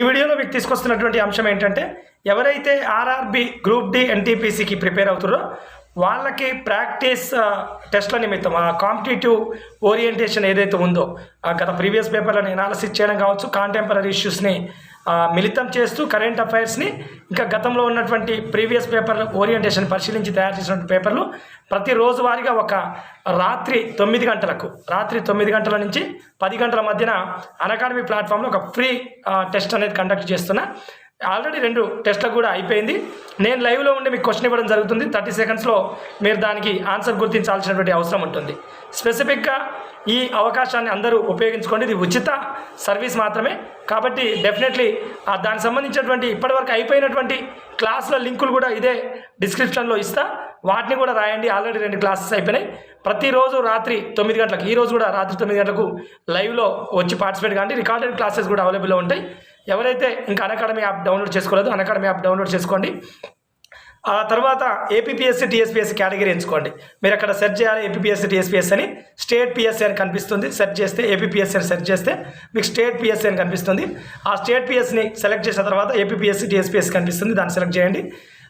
ఈ వీడియోలో మీకు తీసుకొస్తున్నటువంటి అంశం ఏంటంటే ఎవరైతే ఆర్ఆర్బి గ్రూప్ డి ఎన్టీపీసీకి ప్రిపేర్ అవుతారో వాళ్ళకి ప్రాక్టీస్ టెస్ట్ల నిమిత్తం ఆ కాంపిటేటివ్ ఓరియంటేషన్ ఏదైతే ఉందో గత ప్రీవియస్ పేపర్లను ఎనాలిసిస్ చేయడం కావచ్చు కాంటెంపరీ ఇష్యూస్ని మిళితం చేస్తూ కరెంట్ అఫైర్స్ని ఇంకా గతంలో ఉన్నటువంటి ప్రీవియస్ పేపర్లు ఓరియంటేషన్ పరిశీలించి తయారు చేసినటువంటి పేపర్లు ప్రతి రోజువారీగా ఒక రాత్రి తొమ్మిది గంటలకు రాత్రి తొమ్మిది గంటల నుంచి పది గంటల మధ్యన అకాడమీ ప్లాట్ఫామ్లో ఒక ఫ్రీ టెస్ట్ అనేది కండక్ట్ చేస్తున్నా. ఆల్రెడీ రెండు టెస్ట్లకు కూడా అయిపోయింది. నేను లైవ్లో ఉండి మీకు క్వశ్చన్ ఇవ్వడం జరుగుతుంది. థర్టీ సెకండ్స్లో మీరు దానికి ఆన్సర్ గుర్తించాల్సినటువంటి అవసరం ఉంటుంది. స్పెసిఫిక్గా ఈ అవకాశాన్ని అందరూ ఉపయోగించుకోండి. ఇది ఉచిత సర్వీస్ మాత్రమే. కాబట్టి డెఫినెట్లీ దానికి సంబంధించినటువంటి ఇప్పటివరకు అయిపోయినటువంటి క్లాసుల లింకులు కూడా ఇదే డిస్క్రిప్షన్లో ఇస్తా. వాటిని కూడా రాయండి. ఆల్రెడీ రెండు క్లాసెస్ అయిపోయినాయి. ప్రతిరోజు రాత్రి తొమ్మిది గంటలకు ఈ రోజు కూడా రాత్రి తొమ్మిది గంటలకు లైవ్లో వచ్చి పార్టిసిపేట్ కానీ రికార్డెడ్ క్లాసెస్ కూడా అవైలబుల్లో ఉంటాయి. ఎవరైతే ఇంకా అకాడమీ యాప్ డౌన్లోడ్ చేసుకోలేదు అకాడమీ యాప్ డౌన్లోడ్ చేసుకోండి. ఆ తర్వాత ఏపీఎస్సీ టీఎస్పీఎస్సీ కేటగిరీ ఎంచుకోండి మీరు అక్కడ సెర్చ్ చేయాలి ఏపీఎస్సీ టీఎస్పీఎస్ అని స్టేట్ పిఎస్సీ అని కనిపిస్తుంది సెర్చ్ చేస్తే ఏపీఎస్సీ అని సెర్చ్ చేస్తే మీకు స్టేట్ పిఎస్సీ అని కనిపిస్తుంది ఆ స్టేట్ పిఎస్సీని సెలెక్ట్ చేసిన తర్వాత ఏపీఎస్సీ టీఎస్పీఎస్ కనిపిస్తుంది దాన్ని సెలెక్ట్ చేయండి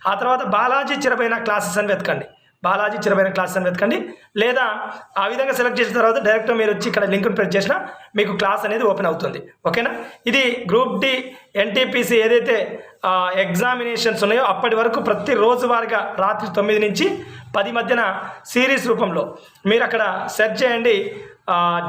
ఆ తర్వాత బాలాజీ చిరపైన క్లాసెస్ అని వెతకండి బాలాజీ చిరపైన క్లాసెస్ అని వెతకండి లేదా ఆ విధంగా సెలెక్ట్ చేసిన తర్వాత డైరెక్ట్ మీరు వచ్చి ఇక్కడ లింక్ ప్రెస్ చేసినా మీకు క్లాస్ అనేది ఓపెన్ అవుతుంది ఓకేనా ఇది గ్రూప్ డి ఎన్టీపీసీ ఏదైతే ఎగ్జామినేషన్స్ ఉన్నాయో అప్పటి వరకు ప్రతి రోజువారీగా రాత్రి తొమ్మిది నుంచి పది మధ్యన సిరీస్ రూపంలో. మీరు అక్కడ సెర్చ్ చేయండి.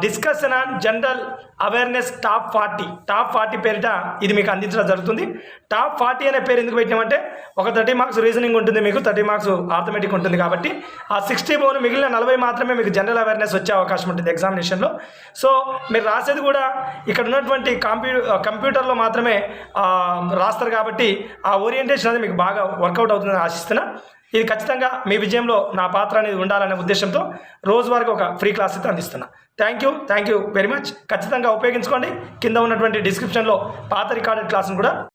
Discussion on general awareness top forty top forty పేరిట ఇది మీకు అందించడం జరుగుతుంది. టాప్ ఫార్టీ అనే పేరు ఎందుకు పెట్టినామంటే ఒక థర్టీ మార్క్స్ రీజనింగ్ ఉంటుంది మీకు థర్టీ మార్క్స్ ఆర్థమెటిక్ ఉంటుంది కాబట్టి ఆ సిక్స్టీ బోన్ మిగిలిన నలభై మాత్రమే మీకు జనరల్ అవేర్నెస్ వచ్చే అవకాశం ఉంటుంది ఎగ్జామినేషన్లో సో మీరు రాసేది కూడా ఇక్కడ ఉన్నటువంటి కంప్యూ కంప్యూటర్లో మాత్రమే రాస్తారు కాబట్టి కాబట్టి ఆ ఓరియంటేషన్ అనేది మీకు బాగా వర్కౌట్ అవుతుందని ఆశిస్తున్నా. ఇది ఖచ్చితంగా మీ విజయంలో నా పాత్ర అనేది ఉండాలనే ఉద్దేశంతో రోజు వరకు ఒక ఫ్రీ క్లాస్ అయితే అందిస్తున్నా. Thank you thank you very much ఖచ్చితంగా ఉపయోగించుకోండి. కింద ఉన్నటువంటి డిస్క్రిప్షన్లో పాత రికార్డెడ్ క్లాస్ని కూడా